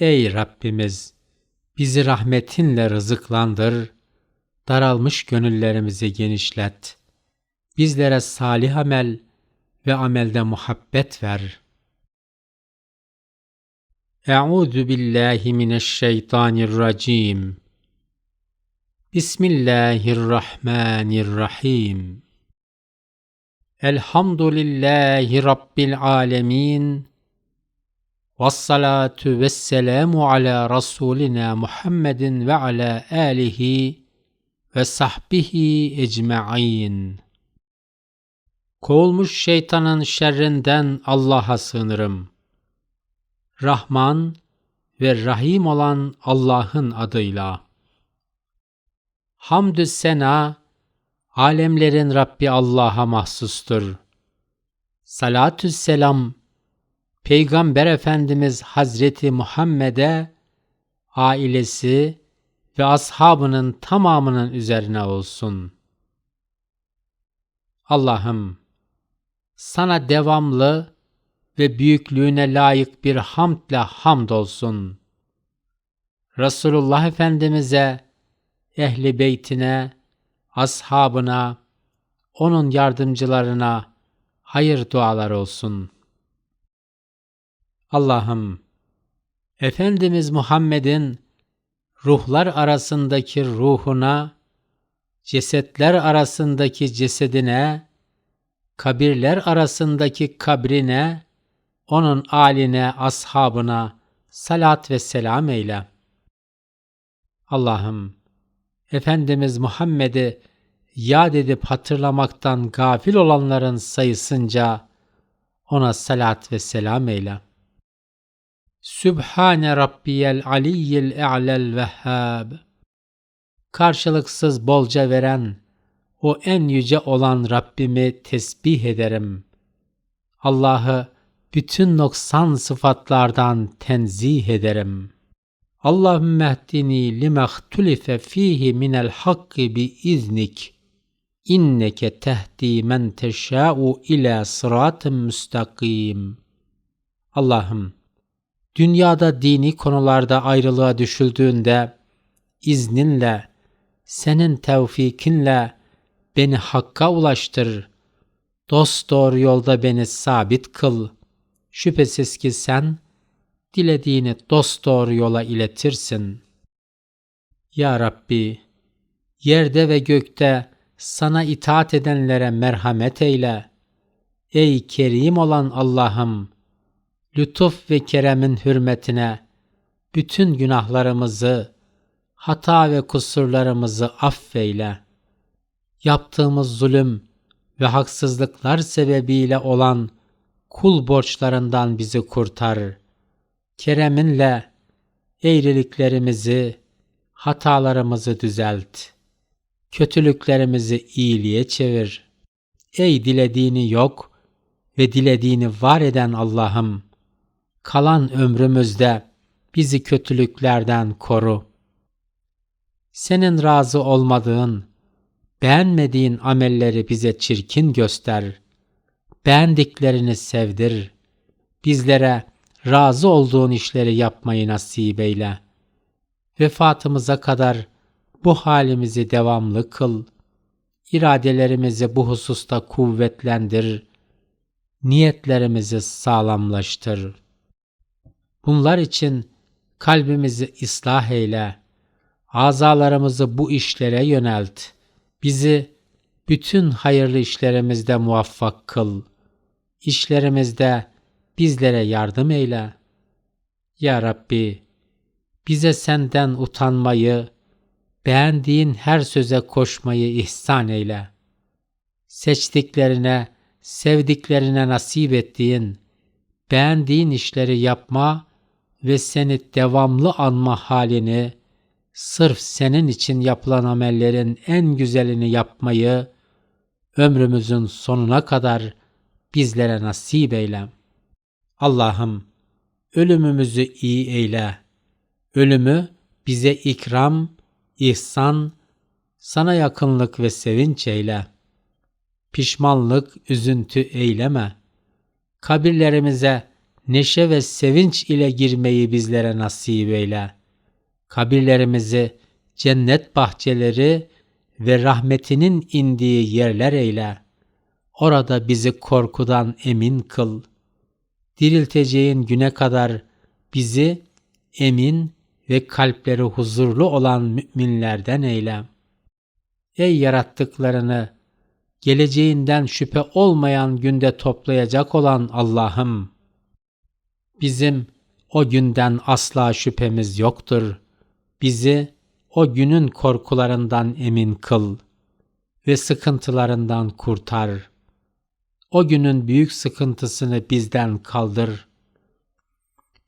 Ey Rabbimiz! Bizi rahmetinle rızıklandır, daralmış gönüllerimizi genişlet. Bizlere salih amel ve amelde muhabbet ver. Euzu billahi mineşşeytanirracim. Bismillahirrahmanirrahim. Elhamdülillahi Rabbil alemin. Vessalatu vesselamu ala Rasulina Muhammedin ve ala alihi ve sahbihi ecma'in. Kovulmuş şeytanın şerrinden Allah'a sığınırım. Rahman ve Rahim olan Allah'ın adıyla. Hamdü sena, alemlerin Rabbi Allah'a mahsustur. Salatü selam, Peygamber Efendimiz Hazreti Muhammed'e, ailesi ve ashabının tamamının üzerine olsun. Allah'ım, sana devamlı ve büyüklüğüne layık bir hamdle hamdolsun. Resulullah Efendimiz'e, ehli beytine, ashabına, onun yardımcılarına hayır dualar olsun. Allah'ım, Efendimiz Muhammed'in ruhlar arasındaki ruhuna, cesetler arasındaki cesedine, kabirler arasındaki kabrine, onun aline, ashabına salat ve selam eyle. Allah'ım, Efendimiz Muhammed'i yad edip hatırlamaktan gafil olanların sayısınca ona salat ve selam eyle. Sübhane Rabbiyel Aliyyil E'lel Vehhab Karşılıksız bolca veren, o en yüce olan Rabbimi tesbih ederim. Allah'ı bütün noksan sıfatlardan tenzih ederim. Allahümme ehdini limehtulife fihi minel hakki bi iznik. İnneke tehdi men teşâ'u ila sıratın müstakim. Allah'ım, dünyada dini konularda ayrılığa düşüldüğünde izninle, senin tevfikinle beni hakka ulaştır. Dost doğru yolda beni sabit kıl. Şüphesiz ki sen dilediğini dost doğru yola iletirsin. Ya Rabbi, yerde ve gökte sana itaat edenlere merhamet eyle. Ey kerim olan Allah'ım, lütuf ve keremin hürmetine bütün günahlarımızı, hata ve kusurlarımızı affeyle. Yaptığımız zulüm ve haksızlıklar sebebiyle olan kul borçlarından bizi kurtar. Kereminle eğriliklerimizi, hatalarımızı düzelt. Kötülüklerimizi iyiliğe çevir. Ey dilediğini yok ve dilediğini var eden Allah'ım, kalan ömrümüzde bizi kötülüklerden koru. Senin razı olmadığın, beğenmediğin amelleri bize çirkin göster. Beğendiklerini sevdir. Bizlere razı olduğun işleri yapmayı nasip eyle. Vefatımıza kadar bu halimizi devamlı kıl. İradelerimizi bu hususta kuvvetlendir. Niyetlerimizi sağlamlaştır. Bunlar için kalbimizi ıslah eyle. Azalarımızı bu işlere yönelt. Bizi bütün hayırlı işlerimizde muvaffak kıl. İşlerimizde bizlere yardım eyle. Ya Rabbi, bize senden utanmayı, beğendiğin her söze koşmayı ihsan eyle. Seçtiklerine, sevdiklerine nasip ettiğin, beğendiğin işleri yapma ve seni devamlı anma halini, sırf senin için yapılan amellerin en güzelini yapmayı, ömrümüzün sonuna kadar bizlere nasip eyle. Allah'ım, ölümümüzü iyi eyle. Ölümü bize ikram, ihsan, sana yakınlık ve sevinç eyle. Pişmanlık, üzüntü eyleme. Kabirlerimize neşe ve sevinç ile girmeyi bizlere nasip eyle. Kabirlerimizi cennet bahçeleri ve rahmetinin indiği yerler eyle. Orada bizi korkudan emin kıl. Dirilteceğin güne kadar bizi emin ve kalpleri huzurlu olan müminlerden eyle. Ey yarattıklarını geleceğinden şüphe olmayan günde toplayacak olan Allah'ım! Bizim o günden asla şüphemiz yoktur. Bizi o günün korkularından emin kıl ve sıkıntılarından kurtar. O günün büyük sıkıntısını bizden kaldır.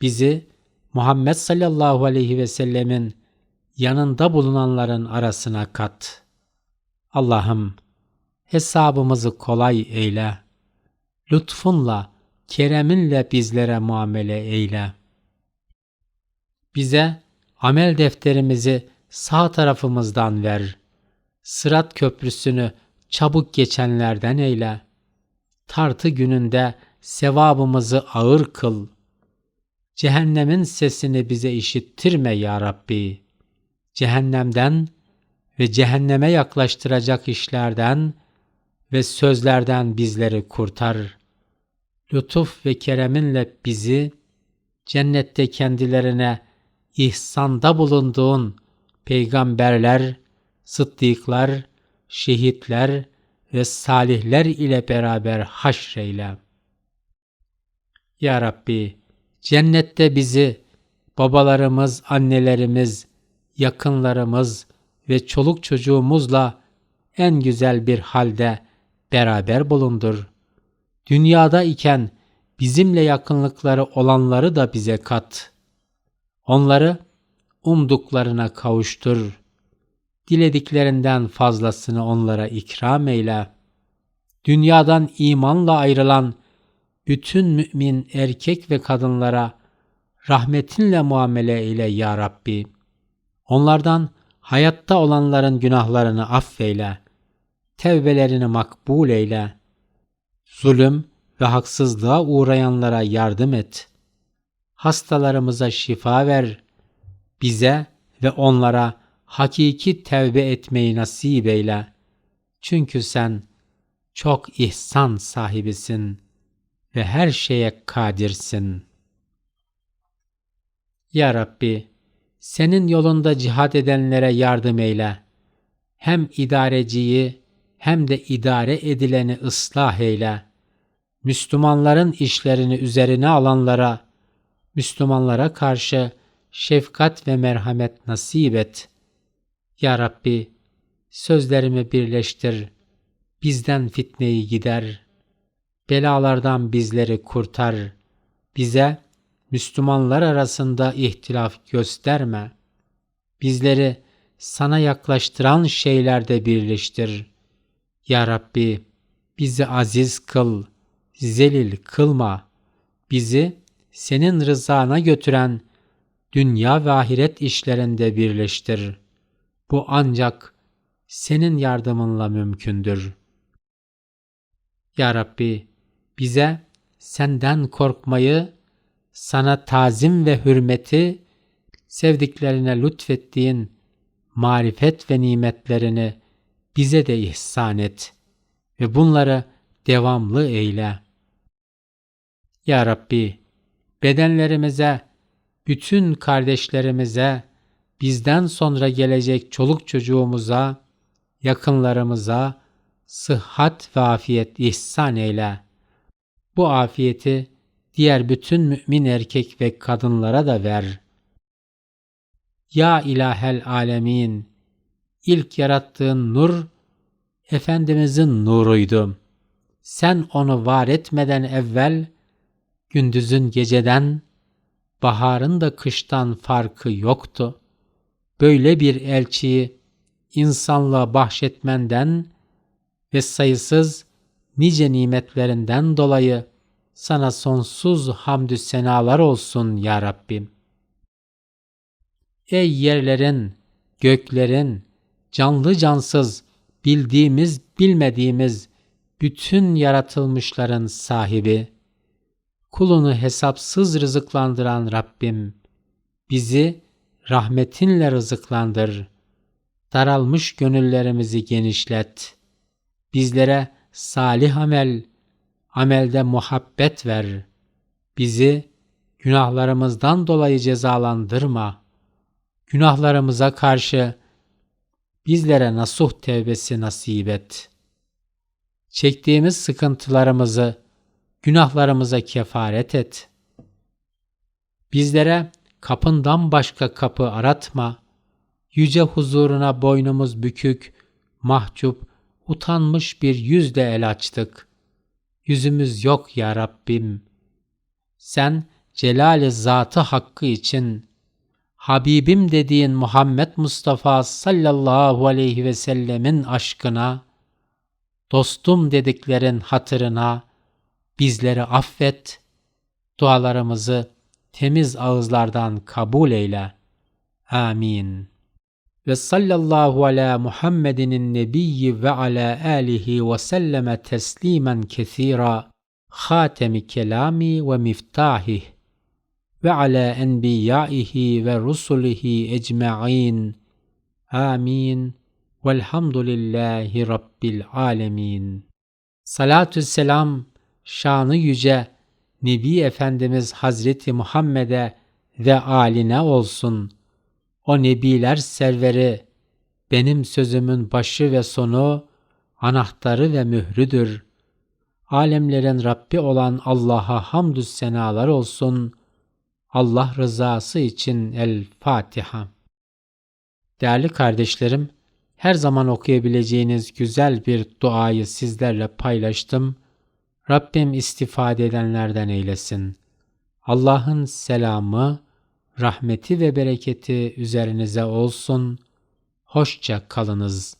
Bizi Muhammed sallallahu aleyhi ve sellemin yanında bulunanların arasına kat. Allah'ım hesabımızı kolay eyle. Lütfunla, kereminle bizlere muamele eyle. Bize amel defterimizi sağ tarafımızdan ver. Sırat köprüsünü çabuk geçenlerden eyle. Tartı gününde sevabımızı ağır kıl. Cehennemin sesini bize işittirme ya Rabbi. Cehennemden ve cehenneme yaklaştıracak işlerden ve sözlerden bizleri kurtar. Lütuf ve kereminle bizi cennette kendilerine ihsanda bulunduğun peygamberler, sıddıklar, şehitler ve salihler ile beraber haşreyle. Ya Rabbi, cennette bizi babalarımız, annelerimiz, yakınlarımız ve çoluk çocuğumuzla en güzel bir halde beraber bulundur. Dünyada iken bizimle yakınlıkları olanları da bize kat. Onları umduklarına kavuştur. Dilediklerinden fazlasını onlara ikram eyle. Dünyadan imanla ayrılan bütün mümin erkek ve kadınlara rahmetinle muamele eyle ya Rabbi. Onlardan hayatta olanların günahlarını affeyle. Tevbelerini makbul eyle. Zulüm ve haksızlığa uğrayanlara yardım et. Hastalarımıza şifa ver. Bize ve onlara hakiki tevbe etmeyi nasip eyle. Çünkü sen çok ihsan sahibisin ve her şeye kadirsin. Ya Rabbi, senin yolunda cihad edenlere yardım eyle. Hem idareciyi hem de idare edileni ıslah eyle. Müslümanların işlerini üzerine alanlara, Müslümanlara karşı şefkat ve merhamet nasip et. Ya Rabbi, sözlerimi birleştir, bizden fitneyi gider, belalardan bizleri kurtar, bize Müslümanlar arasında ihtilaf gösterme. Bizleri sana yaklaştıran şeylerde birleştir. Ya Rabbi, bizi aziz kıl, zelil kılma. Bizi senin rızana götüren dünya ve ahiret işlerinde birleştir. Bu ancak senin yardımınla mümkündür. Ya Rabbi, bize senden korkmayı, sana tazim ve hürmeti, sevdiklerine lütfettiğin marifet ve nimetlerini bize de ihsan et ve bunları devamlı eyle. Ya Rabbi, bedenlerimize, bütün kardeşlerimize, bizden sonra gelecek çoluk çocuğumuza, yakınlarımıza sıhhat ve afiyet ihsan eyle. Bu afiyeti diğer bütün mümin erkek ve kadınlara da ver. Ya ilahel alemin, ilk yarattığın nur, Efendimizin nuruydu. Sen onu var etmeden evvel, gündüzün geceden, baharın da kıştan farkı yoktu. Böyle bir elçiyi insanlığa bahşetmenden ve sayısız nice nimetlerinden dolayı sana sonsuz hamdü senalar olsun ya Rabbim. Ey yerlerin, göklerin, canlı cansız, bildiğimiz bilmediğimiz bütün yaratılmışların sahibi, kulunu hesapsız rızıklandıran Rabbim, bizi rahmetinle rızıklandır. Daralmış gönüllerimizi genişlet. Bizlere salih amel, amelde muhabbet ver. Bizi günahlarımızdan dolayı cezalandırma. Günahlarımıza karşı bizlere nasuh tevbesi nasip et. Çektiğimiz sıkıntılarımızı, günahlarımıza kefaret et. Bizlere kapından başka kapı aratma. Yüce huzuruna boynumuz bükük, mahcup, utanmış bir yüzle el açtık. Yüzümüz yok ya Rabbim. Sen celal-i zatı hakkı için Habibim dediğin Muhammed Mustafa sallallahu aleyhi ve sellemin aşkına, dostum dediklerin hatırına bizleri affet, dualarımızı temiz ağızlardan kabul eyle. Amin. Ve sallallahu ala Muhammedinin nebiyyi ve ala alihi ve selleme teslimen kethira, hatemi kelami ve miftahih ve ala enbiyaihi ve rusulihi ecma'in. Amin. Velhamdülillahi Rabbil alemin. Salatü selam, şanı yüce, Nebi Efendimiz Hazreti Muhammed'e ve aline olsun. O nebiler serveri, benim sözümün başı ve sonu, anahtarı ve mührüdür. Alemlerin Rabbi olan Allah'a hamdü senalar olsun. Allah rızası için El Fatiha. Değerli kardeşlerim, her zaman okuyabileceğiniz güzel bir duayı sizlerle paylaştım. Rabbim istifade edenlerden eylesin. Allah'ın selamı, rahmeti ve bereketi üzerinize olsun. Hoşça kalınız.